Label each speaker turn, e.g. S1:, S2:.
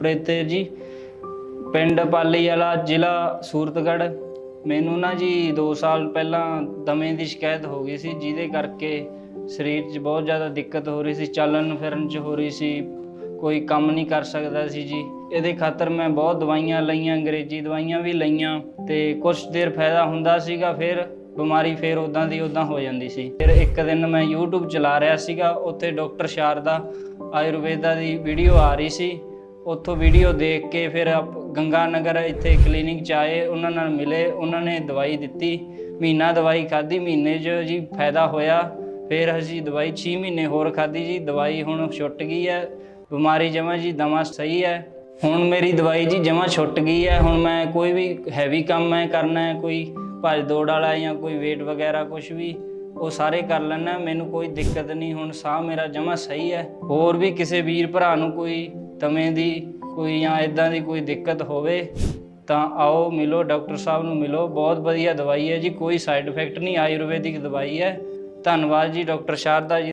S1: ਜਸਪ੍ਰੀਤ ਜੀ। ਪਿੰਡ ਪਾਲੀ ਵਾਲਾ ਜ਼ਿਲ੍ਹਾ ਸੂਰਤਗੜ੍ਹ। ਮੈਨੂੰ ਨਾ ਜੀ 2 ਸਾਲ ਪਹਿਲਾਂ ਦਮੇ ਦੀ ਸ਼ਿਕਾਇਤ ਹੋ ਗਈ ਸੀ, ਜਿਹਦੇ ਕਰਕੇ ਸਰੀਰ 'ਚ ਬਹੁਤ ਜ਼ਿਆਦਾ ਦਿੱਕਤ ਹੋ ਰਹੀ ਸੀ, ਚੱਲਣ ਫਿਰਨ 'ਚ ਹੋ ਰਹੀ ਸੀ, ਕੋਈ ਕੰਮ ਨਹੀਂ ਕਰ ਸਕਦਾ ਸੀ ਜੀ। ਇਹਦੇ ਖਾਤਰ ਮੈਂ ਬਹੁਤ ਦਵਾਈਆਂ ਲਈਆਂ, ਅੰਗਰੇਜ਼ੀ ਦਵਾਈਆਂ ਵੀ ਲਈਆਂ ਤੇ ਕੁਝ ਦੇਰ ਫਾਇਦਾ ਹੁੰਦਾ ਸੀਗਾ, ਫਿਰ ਬਿਮਾਰੀ ਫਿਰ ਉਦਾਂ ਦੀ ਉਦਾਂ ਹੋ ਜਾਂਦੀ ਸੀ। ਫਿਰ ਇੱਕ ਦਿਨ ਮੈਂ YouTube ਚਲਾ ਰਿਹਾ ਸੀਗਾ, ਉੱਥੇ ਡਾਕਟਰ ਸ਼ਾਰਦਾ ਆਯੁਰਵੇਦਾ ਦੀ ਵੀਡੀਓ ਆ ਰਹੀ ਸੀ। ਉੱਥੋਂ ਵੀਡੀਓ ਦੇਖ ਕੇ ਫਿਰ ਆਪ- ਗੰਗਾ ਨਗਰ ਇੱਥੇ ਕਲੀਨਿਕ ਚ ਆਏ, ਉਹਨਾਂ ਨਾਲ ਮਿਲੇ, ਉਹਨਾਂ ਨੇ ਦਵਾਈ ਦਿੱਤੀ। ਮਹੀਨਾ ਦਵਾਈ ਖਾਧੀ, ਮਹੀਨੇ 'ਚ ਜੀ ਫਾਇਦਾ ਹੋਇਆ। ਫਿਰ ਅਸੀਂ ਦਵਾਈ 6 ਮਹੀਨੇ ਹੋਰ ਖਾਧੀ ਜੀ, ਦਵਾਈ ਹੁਣ ਛੁੱਟ ਗਈ ਹੈ। ਬਿਮਾਰੀ ਜਮਾਂ ਜੀ, ਦਮਾ ਸਹੀ ਹੈ। ਹੁਣ ਮੇਰੀ ਦਵਾਈ ਜੀ ਜਮਾਂ ਛੁੱਟ ਗਈ ਹੈ। ਹੁਣ ਮੈਂ ਕੋਈ ਵੀ ਹੈਵੀ ਕੰਮ ਮੈਂ ਕਰਨਾ ਹੈ, ਕੋਈ ਭੱਜ ਦੌੜ ਵਾਲਾ ਜਾਂ ਕੋਈ weight ਵਗੈਰਾ ਕੁਝ ਵੀ, ਉਹ ਸਾਰੇ ਕਰ ਲੈਣਾ ਮੈਨੂੰ ਕੋਈ ਦਿੱਕਤ ਨਹੀਂ, ਹੁਣ ਸਾਹ ਮੇਰਾ ਜਮਾਂ ਸਹੀ ਹੈ। ਹੋਰ ਵੀ ਕਿਸੇ ਵੀਰ ਭਰਾ ਨੂੰ ਕੋਈ ਤਵੇਂ ਦੀ ਕੋਈ ਜਾਂ ਇਦਾਂ ਦੀ ਕੋਈ ਦਿੱਕਤ ਹੋਵੇ, ਤਾਂ ਆਓ ਮਿਲੋ, ਡਾਕਟਰ ਸਾਹਿਬ ਨੂੰ ਮਿਲੋ। ਬਹੁਤ ਵਧੀਆ ਦਵਾਈ ਹੈ ਜੀ, ਕੋਈ ਸਾਈਡ ਇਫੈਕਟ ਨਹੀਂ, ਆਯੁਰਵੈਦਿਕ ਦਵਾਈ ਹੈ। ਧੰਨਵਾਦ ਜੀ, ਡਾਕਟਰ ਸ਼ਾਰਦਾ ਜੀ।